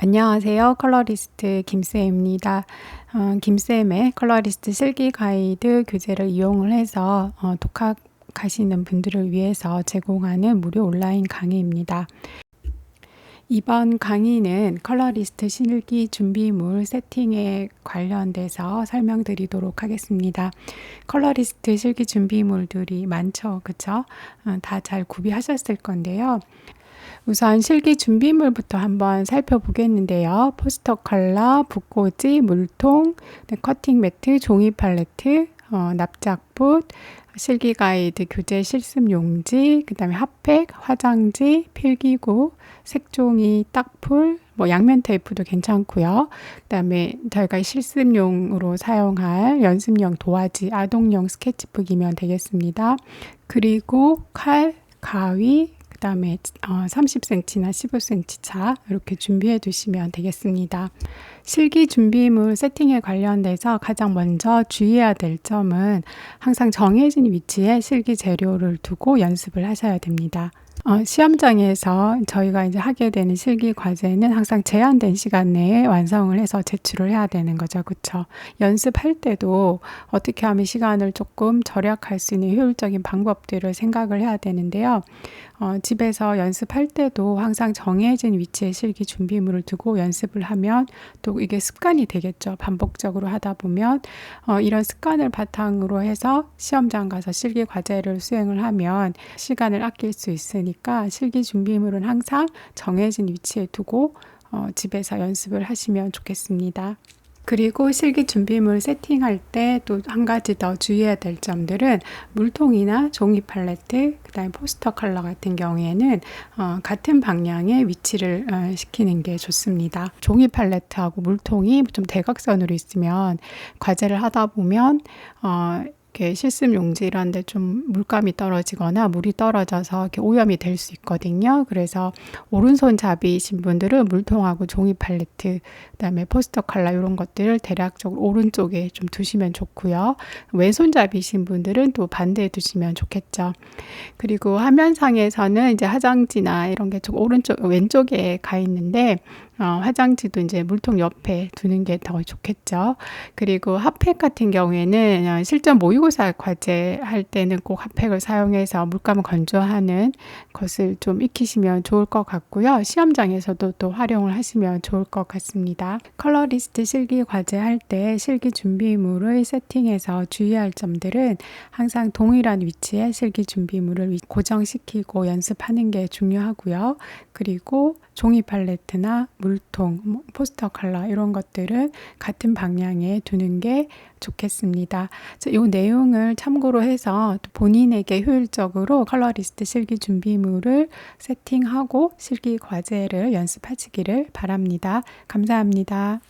안녕하세요. 컬러리스트 김쌤입니다. 어, 김쌤의 컬러리스트 실기 가이드 교재를 이용을 해서 어, 독학하시는 분들을 위해서 제공하는 무료 온라인 강의입니다. 이번 강의는 컬러리스트 실기 준비물 세팅에 관련돼서 설명드리도록 하겠습니다. 컬러리스트 실기 준비물들이 많죠. 그쵸? 어, 다잘 구비하셨을 건데요. 우선 실기 준비물부터 한번 살펴보겠는데요. 포스터 컬러, 붓꽂이, 물통, 네, 커팅 매트, 종이 팔레트, 어, 납작붓, 실기 가이드, 교재 실습 용지, 그 다음에 핫팩, 화장지, 필기구, 색종이, 딱풀, 뭐 양면 테이프도 괜찮고요. 그 다음에 저희가 실습용으로 사용할 연습용 도화지, 아동용 스케치북이면 되겠습니다. 그리고 칼, 가위, 그 다음에 어, 30cm나 15cm 차 이렇게 준비해 두시면 되겠습니다. 실기 준비물 세팅에 관련돼서 가장 먼저 주의해야 될 점은 항상 정해진 위치에 실기 재료를 두고 연습을 하셔야 됩니다. 어, 시험장에서 저희가 이제 하게 되는 실기 과제는 항상 제한된 시간 내에 완성을 해서 제출을 해야 되는 거죠. 그쵸? 연습할 때도 어떻게 하면 시간을 조금 절약할 수 있는 효율적인 방법들을 생각을 해야 되는데요. 어, 집에서 연습할 때도 항상 정해진 위치에 실기 준비물을 두고 연습을 하면 또 이게 습관이 되겠죠. 반복적으로 하다 보면 어, 이런 습관을 바탕으로 해서 시험장 가서 실기 과제를 수행을 하면 시간을 아낄 수 있으니까 실기 준비물은 항상 정해진 위치에 두고 어, 집에서 연습을 하시면 좋겠습니다. 그리고 실기 준비물 세팅할 때 또 한 가지 더 주의해야 될 점들은 물통이나 종이 팔레트, 그 다음에 포스터 컬러 같은 경우에는 어, 같은 방향의 위치를 어, 시키는 게 좋습니다. 종이 팔레트하고 물통이 좀 대각선으로 있으면 과제를 하다 보면 어, 이렇게 실습 용지 이런 데좀 물감이 떨어지거나 물이 떨어져서 이렇게 오염이 될 수 있거든요. 그래서 오른손 잡이신 분들은 물통하고 종이 팔레트, 그다음에 포스터 컬러 이런 것들을 대략적으로 오른쪽에 좀 두시면 좋고요. 왼손잡이신 분들은 또 반대에 두시면 좋겠죠. 그리고 화면상에서는 이제 화장지나 이런 게 좀 오른쪽 왼쪽에 가 있는데 어, 화장지도 이제 물통 옆에 두는 게 더 좋겠죠. 그리고 핫팩 같은 경우에는 어, 실전 모의고사 과제 할 때는 꼭 핫팩을 사용해서 물감을 건조하는 것을 좀 익히시면 좋을 것 같고요. 시험장에서도 또 활용을 하시면 좋을 것 같습니다. 컬러리스트 실기 과제 할 때 실기 준비물을 세팅해서 주의할 점들은 항상 동일한 위치에 실기 준비물을 고정시키고 연습하는 게 중요하고요. 그리고 종이 팔레트나 물 통, 뭐 포스터 컬러 이런 것들은 같은 방향에 두는 게 좋겠습니다. 이 내용을 참고로 해서 본인에게 효율적으로 컬러리스트 실기 준비물을 세팅하고 실기 과제를 연습하시기를 바랍니다. 감사합니다.